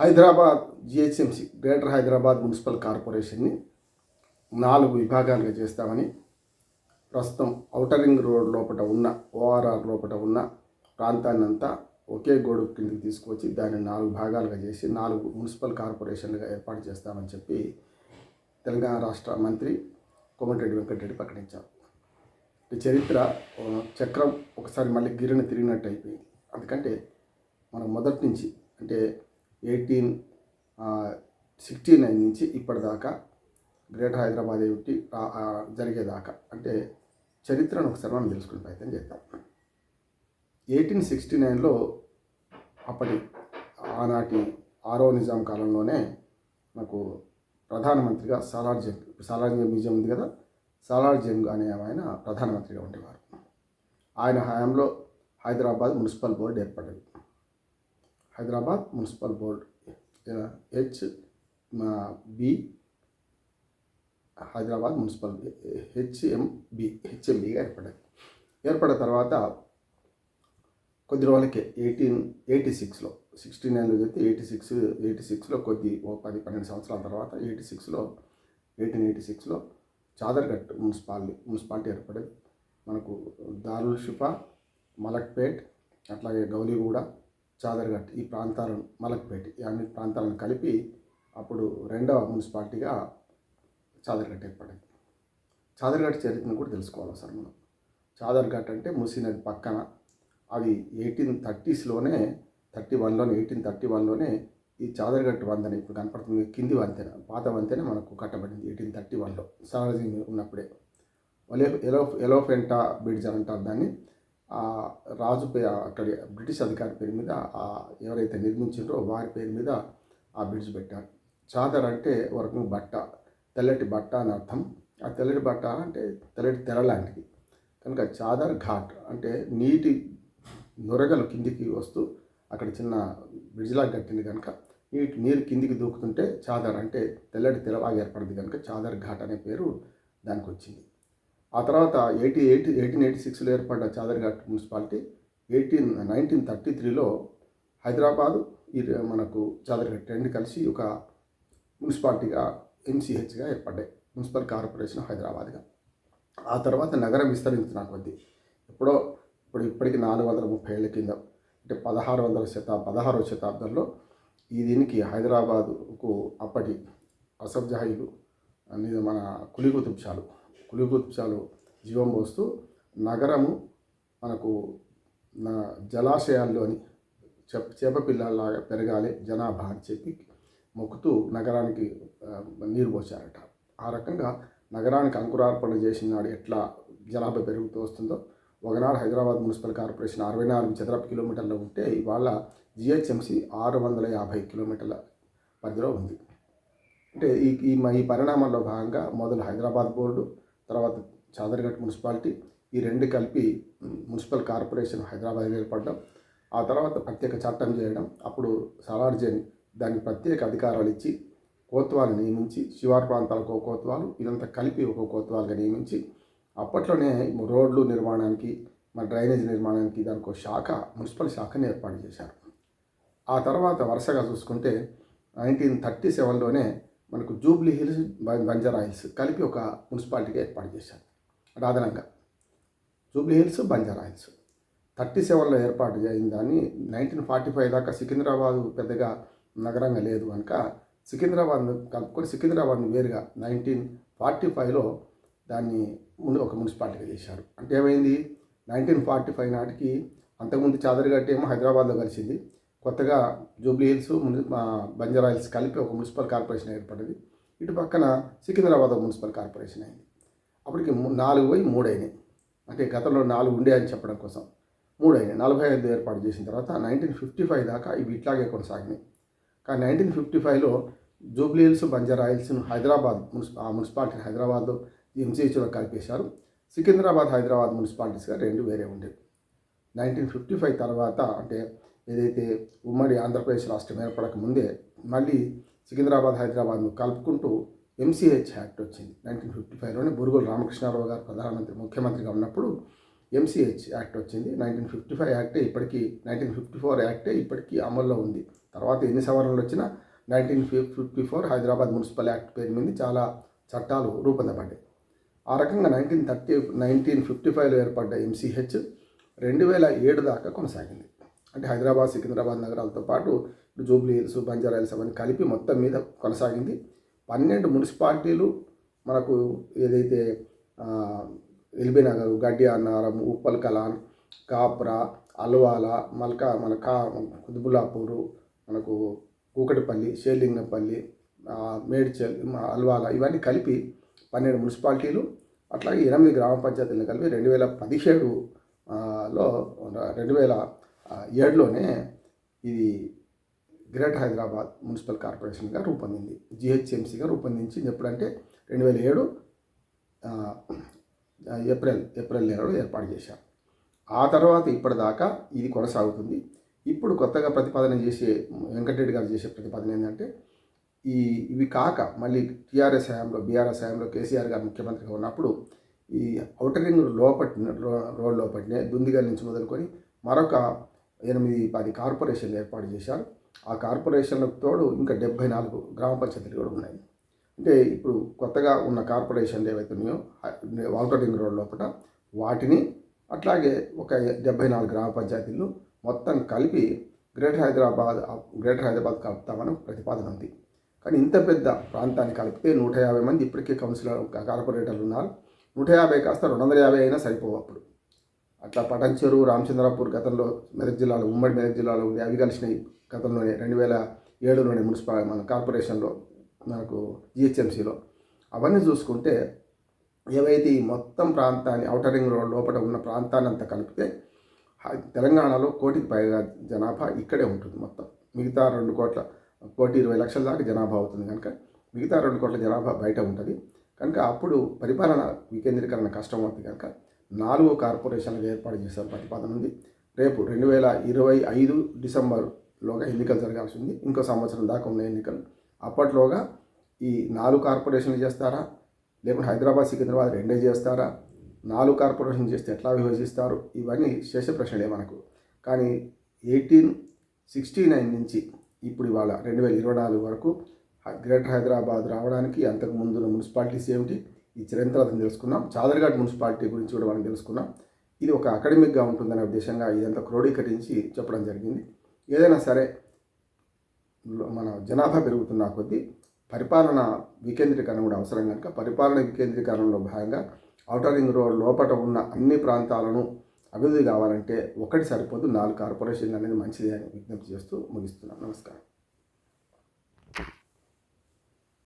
Hyderabad GHMC greater Hyderabad municipal కార్పొరేషన్ని నాలుగు విభాగాలుగా చేస్తామని ప్రస్తుతం ఔటరింగ్ రోడ్ లోపల ఉన్న ఓఆర్ఆర్ లోపల ఉన్న ప్రాంతాన్ని అంతా ఒకే గోడు కిందకి తీసుకొచ్చి దాన్ని నాలుగు భాగాలుగా చేసి నాలుగు మున్సిపల్ కార్పొరేషన్లుగా ఏర్పాటు చేస్తామని చెప్పి తెలంగాణ రాష్ట్ర మంత్రి కోమటిరెడ్డి వెంకటరెడ్డి ప్రకటించారు. ఈ చరిత్ర చక్రం ఒకసారి మళ్ళీ గిరిని తిరిగినట్టు అయిపోయింది. ఎందుకంటే మనం మొదటి నుంచి అంటే ఎయిటీన్ సిక్స్టీ నైన్ నుంచి ఇప్పటిదాకా గ్రేటర్ హైదరాబాద్ ఏమిటి జరిగేదాకా. అంటే చరిత్రను ఒకసారి మనం తెలుసుకునే ప్రయత్నం చేద్దాం. ఎయిటీన్ సిక్స్టీ నైన్లో అప్పటి ఆనాటి ఆరో నిజాం కాలంలోనే నాకు ప్రధానమంత్రిగా సాలార్ జంగ్ సాలార్ జంగ్ మ్యూజియం ఉంది కదా సాలార్ జంగ్ అనే ఆయన ప్రధానమంత్రిగా ఉండేవారు. ఆయన హయాంలో హైదరాబాద్ మున్సిపల్ బోర్డు ఏర్పడింది. Hyderabad municipal board. H B Hyderabad municipal HMB హెచ్ఎంబిగా ఏర్పడింది ఏర్పడిన తర్వాత కొద్ది రోజులకే ఎయిటీన్ ఎయిటీ సిక్స్లో సిక్స్టీ నైన్లో చెప్తే ఎయిటీ సిక్స్ ఎయిటీ సిక్స్లో కొద్ది ఓ పది పన్నెండు సంవత్సరాల తర్వాత ఎయిటీ సిక్స్లో ఎయిటీన్ ఎయిటీ సిక్స్లో చాదర్ఘట్ మున్సిపాలిటీ మున్సిపాలిటీ ఏర్పడింది. మనకు దారుల్ షిఫా మలక్పేట్ అట్లాగే గౌలీగూడ చాదర్ఘట్ ఈ ప్రాంతాలను మలక్పేట్ ఈ అన్ని ప్రాంతాలను కలిపి అప్పుడు రెండవ మున్సిపాలిటీగా చాదర్ఘట్ ఏర్పడింది. చాదర్ఘట్ చరిత్రను కూడా తెలుసుకోవాలి సార్ మనం. చాదర్ఘట్ అంటే మూసీ నది పక్కన అవి ఎయిటీన్ థర్టీస్లోనే థర్టీ వన్లోనే ఎయిటీన్ థర్టీ వన్లోనే ఈ చాదర్ఘట్ వంతెన ఇప్పుడు కనపడుతుంది. కింది వంతెన పాత వంతెన మనకు కట్టబడింది ఎయిటీన్ థర్టీ వన్లో. సారజీ ఉన్నప్పుడే. ఎలో ఎలోఫెంటా బ్రిడ్జ్ అని అంటారు దాన్ని. రాజు పే అక్కడ బ్రిటిష్ అధికారి పేరు మీద ఆ ఎవరైతే నిర్మించారో వారి పేరు మీద ఆ బ్రిడ్జ్ పెట్టారు. చాదర్ అంటే వరకు బట్ట తెల్లటి బట్ట అని అర్థం. ఆ తెల్లటి బట్ట అంటే తెల్లటి తెర లాంటిది. కనుక చాదర్ ఘాట్ అంటే నీటి నొరగలు కిందికి వస్తూ అక్కడ చిన్న బ్రిడ్జ్లా కట్టింది కనుక నీటి నీరు కిందికి దూకుతుంటే చాదర్ అంటే తెల్లటి తెరలాగా ఏర్పడింది కనుక చాదర్ ఘాట్ అనే పేరు దానికి వచ్చింది ఆ తర్వాత ఎయిటీ ఎయిటీ ఎయిటీన్ ఎయిటీ సిక్స్లో ఏర్పడ్డ Chadarghat municipality eighteen nineteen thirty త్రీలో హైదరాబాదు ఈ మనకు చాదర్ఘట్ రెండు కలిసి ఒక మున్సిపాలిటీగా ఎంసీహెచ్గా ఏర్పడ్డాయి. మున్సిపల్ కార్పొరేషన్ హైదరాబాద్గా. ఆ తర్వాత నగరం విస్తరించిన కొద్దీ ఎప్పుడో ఇప్పుడు ఇప్పటికి నాలుగు వందల ముప్పై ఏళ్ళ కింద అంటే పదహారు వందల శతా పదహారవ శతాబ్దంలో ఈ దీనికి హైదరాబాదుకు అప్పటి అసబ్జాయిలు అనేది మన కులికుతుబ్షాలు కులికుతుబ్షాలు జీవం పోస్తూ నగరము మనకు నా జలాశయాల్లోని చెప్ చేప పిల్లల్లాగా పెరగాలి జనాభా అని చెప్పి మొక్కుతూ నగరానికి నీరు పోసారట ఆ రకంగా నగరానికి అంకురార్పణ చేసిన నాడు ఎట్లా జనాభా పెరుగుతూ వస్తుందో ఒకనాడు హైదరాబాద్ మున్సిపల్ కార్పొరేషన్ అరవై నాలుగు చదరపు కిలోమీటర్లు ఉంటే ఇవాళ జిహెచ్ఎంసి ఆరు వందల యాభై కిలోమీటర్ల పరిధిలో ఉంది. అంటే ఈ ఈ మ- ఈ భాగంగా మొదలు హైదరాబాద్ బోర్డు తర్వాత చాదర్ఘట్ మున్సిపాలిటీ ఈ రెండు కలిపి మున్సిపల్ కార్పొరేషన్ హైదరాబాద్ ఏర్పడడం ఆ తర్వాత ప్రత్యేక చట్టం చేయడం అప్పుడు సలార్జన్ దానికి ప్రత్యేక అధికారాలు ఇచ్చి కోత్వాలు నియమించి శివారు ప్రాంతాలకు ఒక కోత్వాలు ఇదంతా కలిపి ఒక కోత్వాలుగా నియమించి అప్పట్లోనే రోడ్లు నిర్మాణానికి మన డ్రైనేజ్ నిర్మాణానికి దానికి ఒక శాఖ మున్సిపల్ శాఖని ఏర్పాటు చేశారు. ఆ తర్వాత వరుసగా చూసుకుంటే నైన్టీన్ థర్టీ సెవెన్లోనే మనకు జూబ్లీ హిల్స్ బంజారా హిల్స్ కలిపి ఒక మున్సిపాలిటీగా ఏర్పాటు చేశారు. అంటే అదనంగా Jubilee hills Banjara hills. Thirty సెవెన్లో ఏర్పాటు చేసిన దాన్ని నైన్టీన్ ఫార్టీ ఫైవ్ దాకా సికింద్రాబాద్ పెద్దగా నగరంగా లేదు కనుక సికింద్రాబాద్ కలుపుకొని సికింద్రాబాద్ని వేరుగా నైన్టీన్ ఫార్టీ ఫైవ్లో దాన్ని ముందు ఒక మున్సిపాలిటీగా చేశారు. అంటే ఏమైంది? నైన్టీన్ ఫార్టీ ఫైవ్ నాటికి అంతకుముందు చాదరిగట్టేమో హైదరాబాద్లో కలిసింది. కొత్తగా జూబ్లీ హిల్స్ బంజారా హిల్స్ కలిపి ఒక మున్సిపల్ కార్పొరేషన్ ఏర్పడింది. ఇటు పక్కన సికింద్రాబాద్ ఒక మున్సిపల్ కార్పొరేషన్ అయింది. అప్పటికి నాలుగు పోయి మూడు అయినాయి. అంటే గతంలో నాలుగు ఉండే అని చెప్పడం కోసం మూడు అయినాయి. నలభై ఐదు ఏర్పాటు చేసిన తర్వాత నైన్టీన్ ఫిఫ్టీ ఫైవ్ దాకా ఇవి ఇట్లాగే కొనసాగినాయి. కానీ నైన్టీన్ ఫిఫ్టీ ఫైవ్లో జూబ్లీ హిల్స్ బంజారా హిల్స్ను హైదరాబాద్ మున్సిప ఆ హైదరాబాద్ హైదరాబాద్లో ఎంసీహెచ్లో కలిపేశారు. సికింద్రాబాద్ హైదరాబాద్ మున్సిపాలిటీస్గా రెండు వేరే ఉండేవి. నైన్టీన్ ఫిఫ్టీ ఫైవ్ తర్వాత అంటే ఏదైతే ఉమ్మడి ఆంధ్రప్రదేశ్ రాష్ట్రం ఏర్పడక ముందే మళ్ళీ సికింద్రాబాద్ హైదరాబాద్ను కలుపుకుంటూ ఎంసీహెచ్ యాక్ట్ వచ్చింది. నైన్టీన్ ఫిఫ్టీ ఫైవ్లోనే బురుగుల రామకృష్ణారావు గారు ప్రధానమంత్రి ముఖ్యమంత్రిగా ఉన్నప్పుడు ఎంసీహెచ్ యాక్ట్ వచ్చింది. నైన్టీన్ ఫిఫ్టీ ఫైవ్ యాక్టే ఇప్పటికీ నైన్టీన్ ఫిఫ్టీ ఫోర్ యాక్టే ఇప్పటికీ అమల్లో ఉంది. తర్వాత ఎన్ని సవరణలు వచ్చినా nineteen fifty four Hyderabad municipal act పేరు మీద చాలా చట్టాలు రూపొందబడ్డాయి. ఆ రకంగా నైన్టీన్ థర్టీ నైన్టీన్ ఫిఫ్టీ ఫైవ్లో ఏర్పడ్డ ఎంసీహెచ్ రెండు వేల ఏడు దాకా కొనసాగింది. అంటే హైదరాబాద్ సికింద్రాబాద్ నగరాలతో పాటు ఇప్పుడు జూబ్లీ హిల్స్ బంజారా హిల్స్ అవన్నీ కలిపి మొత్తం మీద కొనసాగింది. పన్నెండు మున్సిపాలిటీలు మనకు ఏదైతే ఎల్బీ నగర్ గడ్డి అన్నారం ఉప్పల్ కలాన్ కాప్రా అల్వాల మల్కా మన కా కుతుబుల్లాపూరు మనకు కూకటిపల్లి షేలింగపల్లి మేడ్చల్ అల్వాల ఇవన్నీ కలిపి పన్నెండు మున్సిపాలిటీలు అట్లాగే ఎనిమిది గ్రామ పంచాయతీలను కలిపి రెండు వేల పదిహేడులో రెండు వేల ఏడులోనే ఇది గ్రేటర్ హైదరాబాద్ మున్సిపల్ కార్పొరేషన్గా రూపొందింది. జిహెచ్ఎంసీగా రూపొందించింది ఎప్పుడంటే రెండు వేల ఏడు ఏప్రిల్ ఏప్రిల్ నెలలో ఏర్పాటు చేశారు. ఆ తర్వాత ఇప్పటిదాకా ఇది కొనసాగుతుంది. ఇప్పుడు కొత్తగా ప్రతిపాదన చేసే వెంకటరెడ్డి గారు చేసే ప్రతిపాదన ఏంటంటే ఈ ఇవి కాక మళ్ళీ టీఆర్ఎస్ హయాంలో బీఆర్ఎస్ హయాంలో కేసీఆర్ గారు ముఖ్యమంత్రిగా ఉన్నప్పుడు ఈ ఔటర్ రింగ్ లోపటి రో- రోడ్ లోపటినే దుందిగల్ నుంచి మొదలుకొని మరొక ఎనిమిది పది కార్పొరేషన్లు ఏర్పాటు చేశారు. ఆ కార్పొరేషన్లకు తోడు ఇంకా డెబ్బై నాలుగు గ్రామ పంచాయతీలు కూడా ఉన్నాయి. అంటే ఇప్పుడు కొత్తగా ఉన్న కార్పొరేషన్లు ఏవైతే ఉన్నాయో ఔటర్ రింగ్ రోడ్ లోపల వాటిని అట్లాగే ఒక డెబ్బై నాలుగు గ్రామ పంచాయతీలు మొత్తం కలిపి గ్రేటర్ హైదరాబాద్ గ్రేటర్ హైదరాబాద్ కలుపుతామని ప్రతిపాదన ఉంది. కానీ ఇంత పెద్ద ప్రాంతాన్ని కలిపితే నూట యాభై మంది ఇప్పటికే కౌన్సిలర్ కార్పొరేటర్లు ఉన్నారు. నూట యాభై కాస్త రెండు వందల యాభై అయినా సరిపోవు అప్పుడు. అట్లా పటంచెరు రామచంద్రాపూర్ గతంలో మెదక్ జిల్లాలో ఉమ్మడి మెదక్ జిల్లాలో ఉండి అవి కలిసినాయి గతంలోనే రెండు వేల ఏడులోనే మున్సిపాల్ మన కార్పొరేషన్లో మనకు జిహెచ్ఎంసీలో. అవన్నీ చూసుకుంటే ఏవైతే ఈ మొత్తం ప్రాంతాన్ని ఔటర్ రింగ్ రోడ్ లోపల ఉన్న ప్రాంతాన్ని అంతా కలిపితే తెలంగాణలో కోటికి పైగా జనాభా ఇక్కడే ఉంటుంది మొత్తం. మిగతా రెండు కోట్ల కోటి ఇరవై లక్షల దాకా జనాభా అవుతుంది కనుక మిగతా రెండు కోట్ల జనాభా బయట ఉంటుంది. కనుక అప్పుడు పరిపాలన వికేంద్రీకరణ కష్టం అవుతుంది కనుక నాలుగు కార్పొరేషన్లు ఏర్పాటు చేసే ప్రతిపాదన ఉంది. రేపు రెండు వేల ఇరవై ఐదు డిసెంబర్లోగా ఎన్నికలు జరగాల్సి ఉంది. ఇంకో సంవత్సరం దాకా ఉన్న ఎన్నికలు. అప్పట్లోగా ఈ నాలుగు కార్పొరేషన్లు చేస్తారా? లేకుంటే హైదరాబాద్ సికింద్రాబాద్ రెండే చేస్తారా? నాలుగు కార్పొరేషన్ చేస్తే ఎట్లా విభజిస్తారు? ఇవన్నీ శేష ప్రశ్నలే మనకు. కానీ ఎయిటీన్ సిక్స్టీ నైన్ నుంచి ఇప్పుడు ఇవాళ రెండు వేల ఇరవై నాలుగు వరకు గ్రేటర్ హైదరాబాద్ రావడానికి అంతకు మున్సిపాలిటీస్ ఏమిటి? ఈ చరిత్రను తెలుసుకున్నాం. చాదర్ఘాట్ మున్సిపాలిటీ గురించి కూడా మనం తెలుసుకున్నాం. ఇది ఒక అకాడమిక్గా ఉంటుందనే ఉద్దేశంగా ఇదంతా క్రోడీకరించి చెప్పడం జరిగింది. ఏదైనా సరే మన జనాభా పెరుగుతున్న కొద్దీ పరిపాలన వికేంద్రీకరణ కూడా అవసరం కనుక పరిపాలన వికేంద్రీకరణలో భాగంగా ఔటర్ రింగ్ రోడ్ లోపల ఉన్న అన్ని ప్రాంతాలను అభివృద్ధి కావాలంటే ఒకటి సరిపోదు నాలుగు కార్పొరేషన్లు అనేది మంచిది అని విజ్ఞప్తి చేస్తూ ముగిస్తున్నాను నమస్కారం.